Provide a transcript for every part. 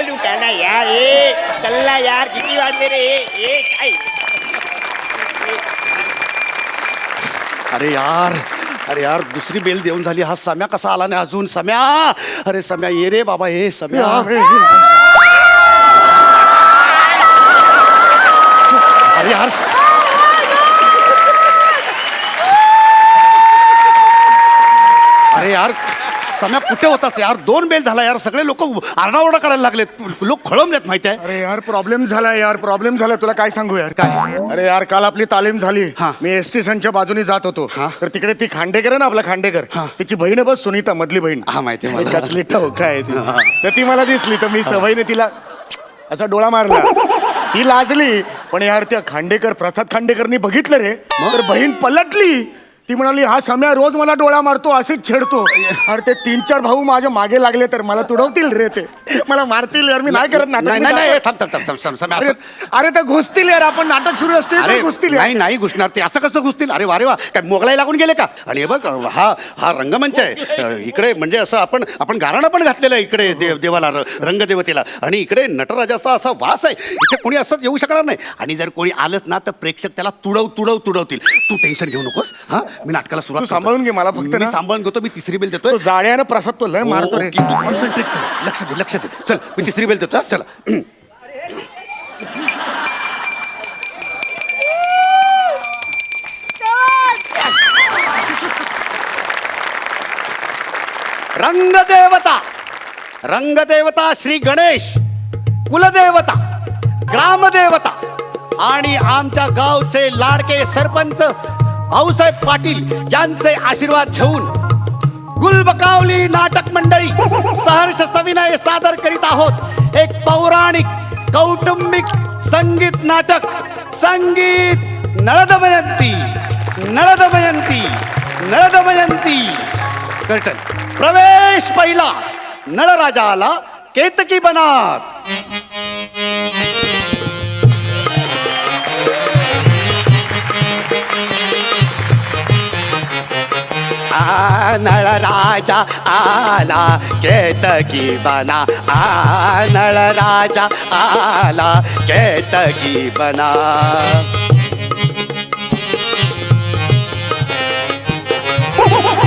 चालू करा यार ए चल्ला यार किती वाजले रे ए ए, काय अरे यार अरे यार दुसरी बेल देऊन झाली. हा सम्या कसा आला नाही अजून? सम्या! अरे सम्या ये रे बाबा ये सम्या अरे यार अरे यार सम्या कुठे होतास यार? दोन बेल झाला यार. सगळे लोक आरडाओरडा करायला लागलेत. लोक खळमलेत माहिती आहे. अरे यार प्रॉब्लेम झाला यार. प्रॉब्लेम झाला. तुला काय सांगू यार? काय? अरे यार काल आपली तालीम झाली. हा. मी एस टी च्या बाजूनी जात होतो. तर तिकडे ती खांडेकर आहे ना आपला खांडेकर? हा. तिची बहीण आहे बस सुनीता मधली बहीण. हा, माहिती आहे मला. कसली ठोका आहे ती. तर ती मला दिसली. तर मी सवयीने तिला असा डोळा मारला. ती लाजली. पण यार त्या खांडेकर प्रसाद खांडेकरनी बघितलं रे. तर बहीण पलटली. ती म्हणाली हा सम्या रोज मला डोळा मारतो असेच छेडतो. अरे ते तीन चार भाऊ माझ्या मागे लागले तर मला तुडवतील रे ते. मला मारतील यार मी नाही करत नाटक. नाही नाही नाही जातो. थांब थांब थांब थांब थांब सम्या, अरे असं- अरे ते घुसतील यार आपण नाटक सुरू असते अरे घुसतील यार. नाही नाही घुसणार ते. असं कसं घुसतील? अरे वारे वा काय मोगलाई लागून गेले का? आणि हे बघ हा हा रंगमंच आहे. अ, इकडे म्हणजे असं आपण आपण गाराणं पण घातलेलं आहे इकडे देव देवाला र- रंगदेवतेला. आणि इकडे नटराजाचा असा वास आहे. इथे कोणी असंच येऊ शकणार नाही. आणि जर कोणी आलंच ना तर प्रेक्षक त्याला तुडव तुडव तुडवतील. तू टेन्शन घेऊ नकोस हा? मी नाटकाला सुरुवात तू सांभाळून घे मला फक्त मी ना. सांभाळून घेतो मी तिसरी बेल देतोय. तो जाड्यानं प्रसाद तो लय मारतो रे. ओके, तू कॉन्सन्ट्रेट कर. लक्ष दे लक्ष दे. चल मी तिसरी बेल देतो हा, चला. रंगदेवता रंगदेवता श्री गणेश कुलदेवता ग्रामदेवता आणि आमच्या गावचे लाडके सरपंच भाऊसाहेब पाटील यांचे आशीर्वाद घेऊन गुलबकावली नाटक मंडळी सहर्ष सविनय सादर करीत आहोत. एक पौराणिक कौटुंबिक संगीत नाटक. संगीत नळदमयंती नळदमयंती नळदमयंती कर्टन. प्रवेश पहिला. नळराजा आला केतकी बनात आ नळराजा आला केतकी बना. आ नळराजा आला केतकी बना.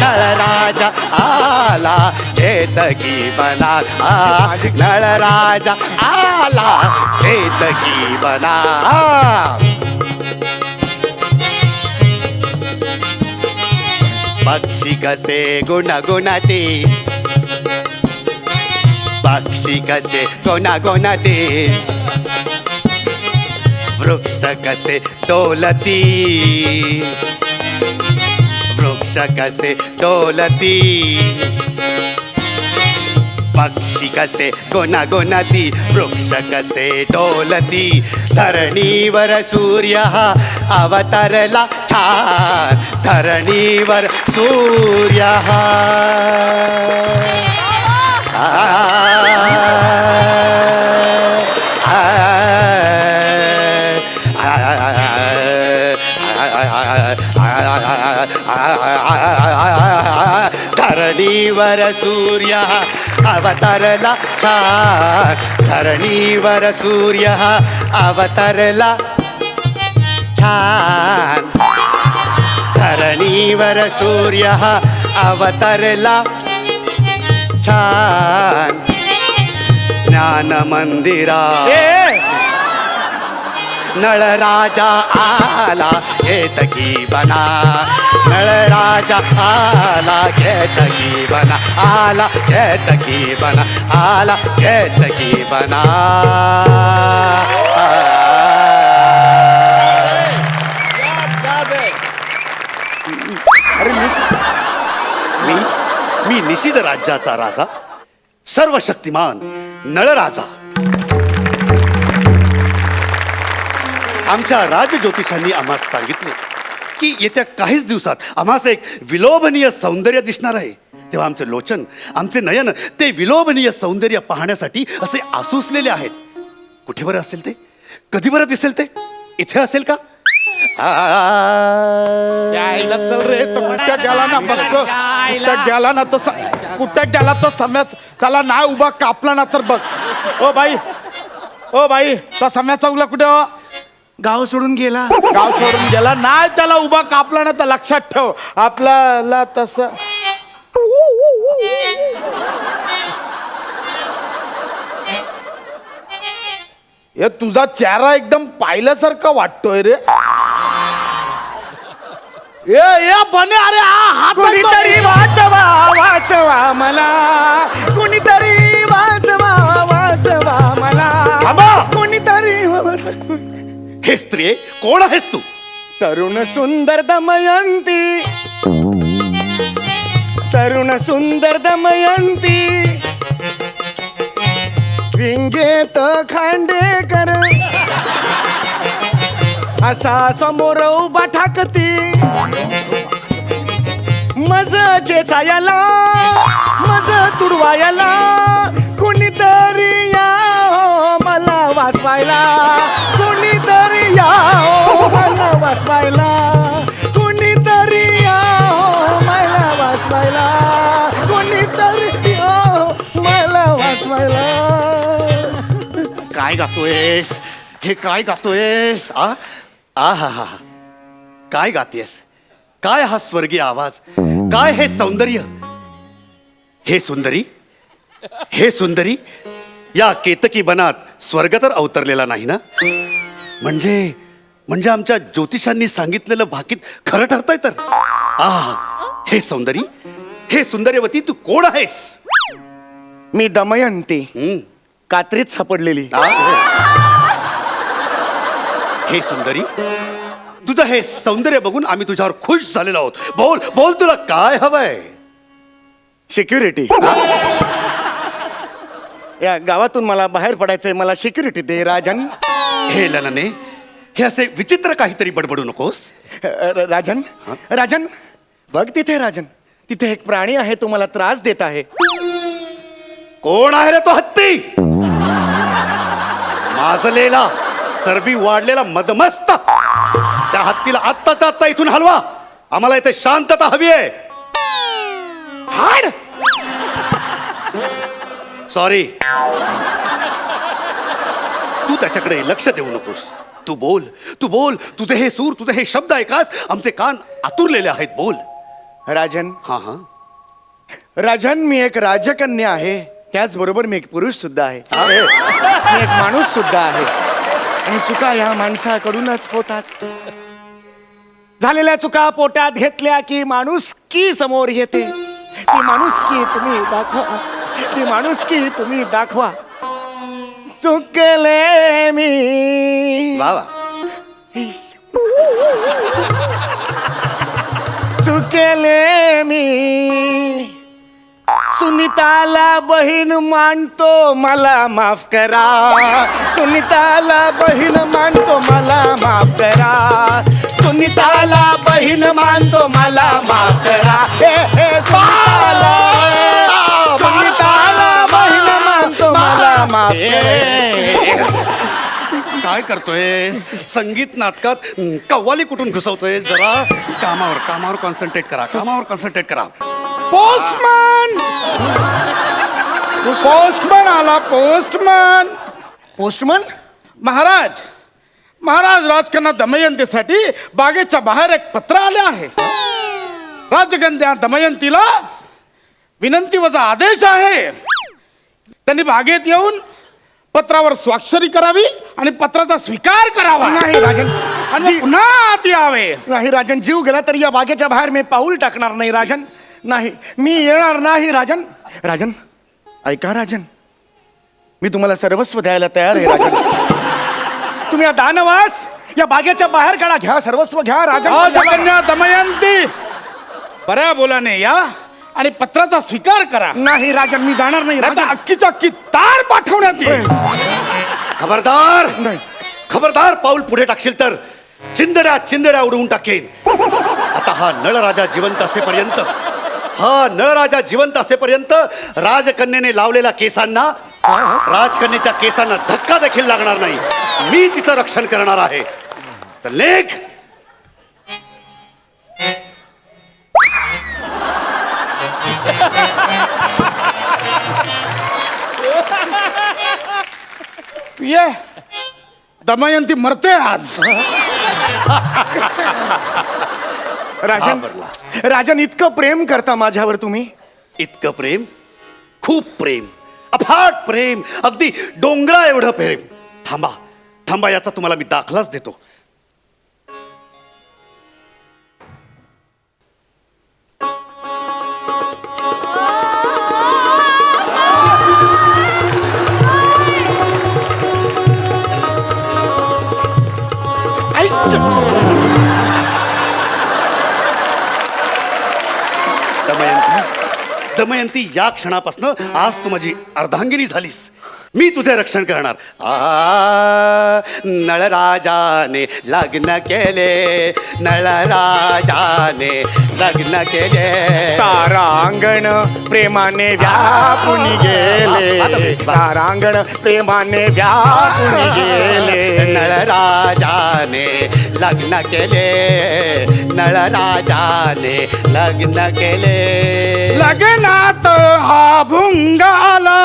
नळराजा आला केतकी बना. आ नळराजा आला केतकी बना. पक्षी कसे गुणगुणते। पक्षी कसे गुणगुणते वृक्ष कसे डोलती वृक्ष कसे डोलती पक्षी कसे गुणगुणती वृक्ष कसे डोलती धरणीवर सूर्य हा अवतरला छान धरणीवर सूर्य हा धरणीवर सूर्य अवतरला छान. धरणीवर सूर्य अवतरला छान. धरणीवर सूर्य अवतरला. छान. ज्ञान मंदिरा. नळराजा आला केतकी बना. नळराजा आला केतकी बना. आला केतकी बना. आला केतकी बना. मी निषिध राज्याचा राजा सर्व शक्तिमान नळराजा आमच्या राजज्योतिषांनी आम्हाला सांगितले की येत्या काहीच दिवसात आम्हाला एक विलोभनीय सौंदर्य दिसणार आहे. तेव्हा आमचे लोचन आमचे नयन ते विलोभनीय सौंदर्य पाहण्यासाठी असे आसुसलेले आहेत. कुठे बरं असेल ते? कधी बरं दिसेल ते? इथे असेल का? चल रे तो गेला ना कुठं गेला ना तो स- कुठं गेला तो सम्यात त्याला नाही उभा कापला ना तर बघ. ओ बाई ओ बाई तो सम्या चौकला कुठे हो? गाव सोडून गेला. गाव सोडून गेला. नाही त्याला उभा कापला ना तर लक्षात ठेव. आपल्याला तस हे तुझा चेहरा एकदम पाहिल्यासारखा वाटतोय रे. ए ए बने अरे हा हात कुणीतरी हे स्त्री कोण आहेस तू तरुण सुंदर दमयंती तरुण सुंदर दमयंती विंगेत खांडेकर असा समोर उभा ठाकती मज चेचायला मज तुडवायला कुणीतरी या हो मला वाचवायला मला वाचवायला. कुणीतरी मला वाचवायला. कुणीतरी मला वाचवायला. काय गातोयस? हे काय गातोयस? आ? आ हा हा. काय गातेस? काय हा स्वर्गीय आवाज? काय हे सौंदर्य? हे सुंदरी? हे सुंदरी? या केतकी बनात स्वर्ग तर अवतरलेला नाही ना? म्हणजे म्हणजे आमच्या ज्योतिषांनी सांगितलेलं भाकीत खरं ठरतंय तर. आ हे सौंदरी हे सुंदर्यवती तू कोण आहेस? मी दमयंती. कात्रीत सापडलेली. आ? हे. सुंदरी तुझं हे सौंदर्य बघून आम्ही तुझ्यावर खुश झालेलो आहोत. बोल बोल तुला काय हवंय? सिक्युरिटी या गावातून मला बाहेर पडायचंय मला सिक्युरिटी दे राजन. हे ललने हे असे विचित्र काहीतरी बडबडू नकोस. र- राजन राजन बघ तिथे राजन. तिथे एक प्राणी आहे तो मला त्रास देत आहे. कोण आहे रे तो हत्ती? माजलेला चरबी वाढलेला मदमस्त. त्या हत्तीला आत्ताच्या आत्ता इथून हलवा. आम्हाला इथे शांतता हवी आहे. हाड! सॉरी त्याच्याकडे लक्ष देऊ नकोस. तू बोल तू बोल. तुझे हे सूर तुझे हे शब्द ऐकास आमचे कान आतुरलेले आहेत बोल. राजन. हा हा. राजन मी एक राजकन्या आहे. त्याचबरोबर मी एक पुरुष सुद्धा आहे. मी एक माणूस सुद्धा आहे. आणि चुका या माणसाकडूनच होतात. झालेल्या चुका पोटात घेतल्या की माणूस की समोर येते? ती माणूस की तुम्ही दाखवा. ती माणूस की तुम्ही दाखवा. चुकले मी. वा चुकले मी. सुनीताला बहीण मानतो मला माफ करा. सुनीताला बहीण मानतो मला माफ करा. सुनीताला बहीण मानतो मला काय करतोय? संगीत नाटकात कव्वाली कुठून घुसवतोय? जरा कामावर कामावर कॉन्सन्ट्रेट करा कामावर कॉन्सन्ट्रेट करा. पोस्टमन पोस्टमन आला पोस्टमन पोस्टमन महाराज महाराज राजकन्या दमयंतीसाठी बागेच्या बाहेर एक पत्र आले आहे. राजकन्या दमयंतीला विनंती वजा आदेश आहे. त्यांनी बागेत येऊन पत्रावर स्वाक्षरी करावी आणि पत्राचा स्वीकार करावा. नाही राजन. आणि पुन्हा आत यावे. नाही राजन जीव गेला तरी या बागेच्या बाहेर मी पाऊल टाकणार नाही राजन. नाही मी येणार नाही राजन. राजन ऐका राजन. मी तुम्हाला सर्वस्व द्यायला तयार आहे राजन. तुम्ही या दानवास या बागेच्या बाहेर काढा. घ्या सर्वस्व घ्या राजन. राजकन्या दमयंती. बऱ्या बोलाने या. आणि पत्राचा स्वीकार करा. नाही राजन मी जाणार नाही. राजन अक्कीच्या अक्की तार पाठवण्यात येईल. खबरदार! नाही. खबरदार पाऊल पुढे टाकशील तर चिंदड्या चिंदड्या उडवून टाकेन. आता हा नळराजा जिवंत असेपर्यंत हा नळराजा जिवंत असेपर्यंत राजकन्येने लावलेल्या केसांना राजकन्येच्या केसांना धक्का देखील लागणार नाही. मी तिचं रक्षण करणार आहे. तर लेख ये. दमयंती मरते आज. राजन घाबरला. राजन इतकं प्रेम करता माझ्यावर तुम्ही? इतकं प्रेम? खूप प्रेम. अफाट प्रेम. अगदी डोंगरा एवढं प्रेम. थांबा. थांबा याचा तुम्हाला मी दाखलाच देतो. दमयंती या क्षणापासून आज तू माझी अर्धांगिनी झालीस. मी तुझे रक्षण करणार आ नळराजाने लग्न केले नळराजाने लग्न केले तारांगण प्रेमाने व्यापून गेले तारांगण प्रेमाने व्यापून गेले नळराजाने लग्न केले नळराजाने लग्न केले लग्नात हा भुंगाला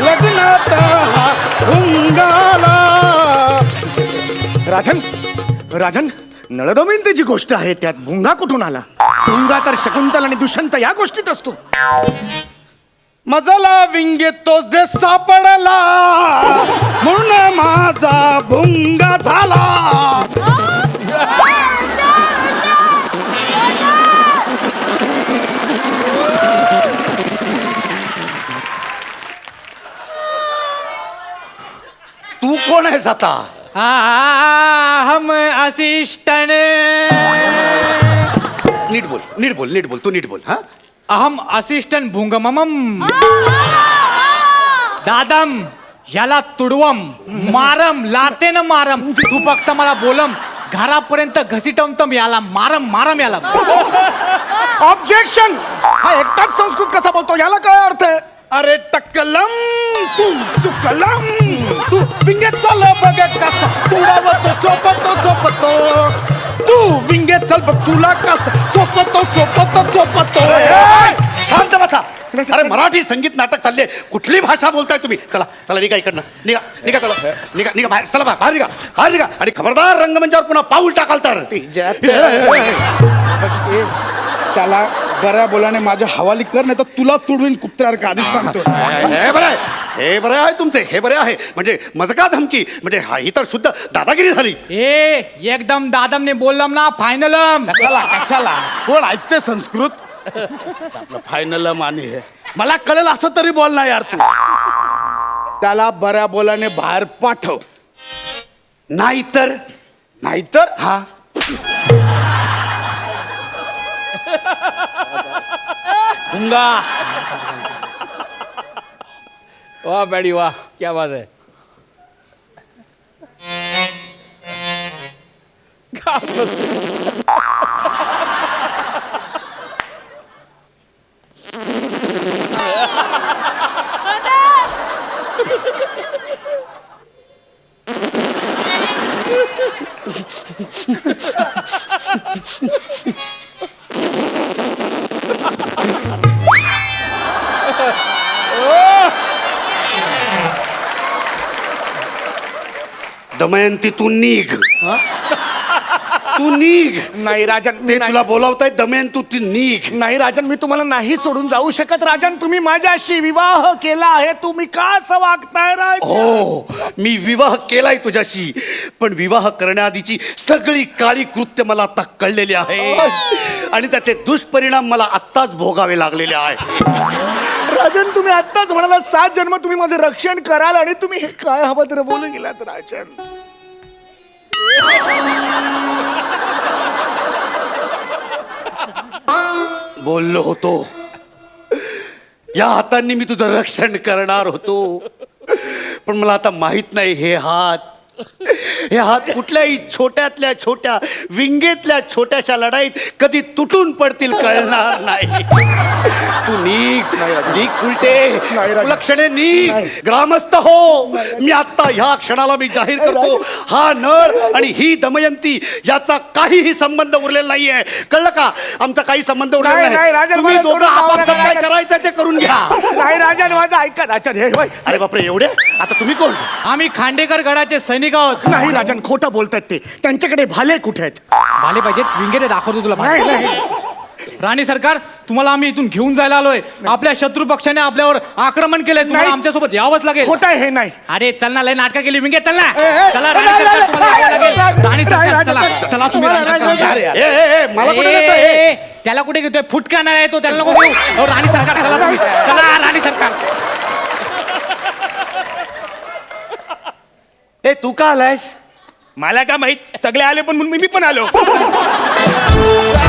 लग्नात हा भुंगाला राजन राजन नळदमयंतीची गोष्ट आहे त्यात भुंगा कुठून आला भुंगा तर शकुंतल आणि दुष्यंत या गोष्टीत असतो मजला विंगे तो जे सापडला म्हणून माझा भुंगा झाला तू कोण आहेस आता? हम असिस्टंट नीट बोल नीट बोल नीट बोल तू नीट बोल हा? अहम असिस्टंट भुंगममम. दादम याला तुडवम मारम लातेनं मारम. तू फक्त मला बोलम घरापर्यंत घसीटवतम याला मारम मारम याला. ऑब्जेक्शन हा एकटाच संस्कृत कसा बोलतो याला काय अर्थ आहे? अरे टक्कलम तू चुकलम तू विंगेत चाल बघ कसा तुडावतो चोपतो चोपतो. तू विंगे चल बघ तुला कसा चोपतो चोपतो चोपतो. तो शांत अरे मराठी संगीत नाटक चालले. कुठली भाषा बोलताय तुम्ही? चला चला निघा इकडनं. निघा निघा चला. निघा निघा बाहेर. चला बाहेर निघा. बाहेर निघा. आणि खबरदार रंगमंचावर पुन्हा पाऊल टाकाल तर. त्याला बऱ्या बोलाने माझ्या हवाली कर नाही तर तुला तुडवीन कुत्र्यासारखं आधीच सांगतो. हे बरं आहे. हे बरे आहे तुमचे. हे बरे आहे. म्हणजे मजका धमकी. म्हणजे हा ही तर शुद्ध दादागिरी झाली. ए एकदम दादमने बोललम ना फायनलम. कशाला कशाला? कोण ऐकते संस्कृत? फायनल मानी हे मला कळेल असं तरी बोल ना यार तू. त्याला बऱ्या बोलाने बाहेर पाठव. नाहीतर नाहीतर हा. भुंगा वाह बैडी वाह क्या बात है दमयंती तू निघ तू निघ. नाही राजन मी ते नाही- तुला बोलावतायत दमयंत तू ती निघ. नाही राजन मी तुम्हाला नाही सोडून जाऊ शकत राजन. तुम्ही माझ्याशी विवाह केला आहे तुम्ही का असं वागताय राजन? हो मी विवाह केलाय तुझ्याशी पण विवाह करण्याआधीची सगळी काळी कृत्य मला आता कळलेली आहे. आणि त्याचे दुष्परिणाम मला आत्ताच भोगावे लागलेले आहे. राजन तुम्ही आत्ताच म्हणाला सात जन्म तुम्ही माझं रक्षण कराल आणि तुम्ही हे काय तर बोलून गेलात राजन. बोललो होतो. या हातांनी मी तुझं रक्षण करणार होतो. पण मला आता माहीत नाही हे हात. हे हात कुठल्याही छोट्यातल्या छोट्या विंगेतल्या छोट्याशा लढाईत कधी तुटून पडतील कळणार नाही. तू नीक नीक उलटे. नाही, राजा. लक्षणे नीक ग्रामस्थ हो. मी आता ह्या क्षणाला मी जाहीर करतो. हा नळ आणि ही दमयंती याचा काहीही संबंध उरलेला नाहीये. कळलं का? आमचा काही संबंध उरलेला नाही, राजा, तुम्ही मला दोघं थोडं आपापसात मावळा काय नका. करायचं ते करून घ्या. नाही राजा माझं ऐका राजा हे होय. अरे बापरे एवढे? आता तुम्ही कोण? आम्ही खांडेकर गडाचे सैनिक आहोत. नाही राजन खोटं बोलतात ते. त्यांच्याकडे भाले कुठे आहेत? भाले पाहिजेत. विंगेरे दाखवतो तुला भाले. नाही नाही. राणी सरकार तुम्हाला आम्ही इथून घेऊन जायला आलोय. आपल्या शत्रू पक्षाने आपल्यावर आक्रमण केलंय. तुम्हाला नाही. आमच्यासोबत यावंच लागेल. खोटं आहे हे नाही. अरे चल ना लय नाटकं केली विंगे चल ना. ए, ए, चला राणी नाही, सरकार नाही, तुम्हाला यावं नाही, लागेल. नाही, राणी नाही, सरकार राजा, चला. नाही, चला तुम्ही नाही, राणी नाही, सरकार. नाही, ए, ए, ए, मला कुठे ए, नेतोय? ए, ए, त्याला कुठे घेतोय? फुटका नाही येतो त्याला नको घेऊ अहो, राणी सरकार चला तुम्ही. चला राणी सरकार. ए तू का आलायस? मला का माहीत? सगळे आले पण म्हणून मी पण आलो.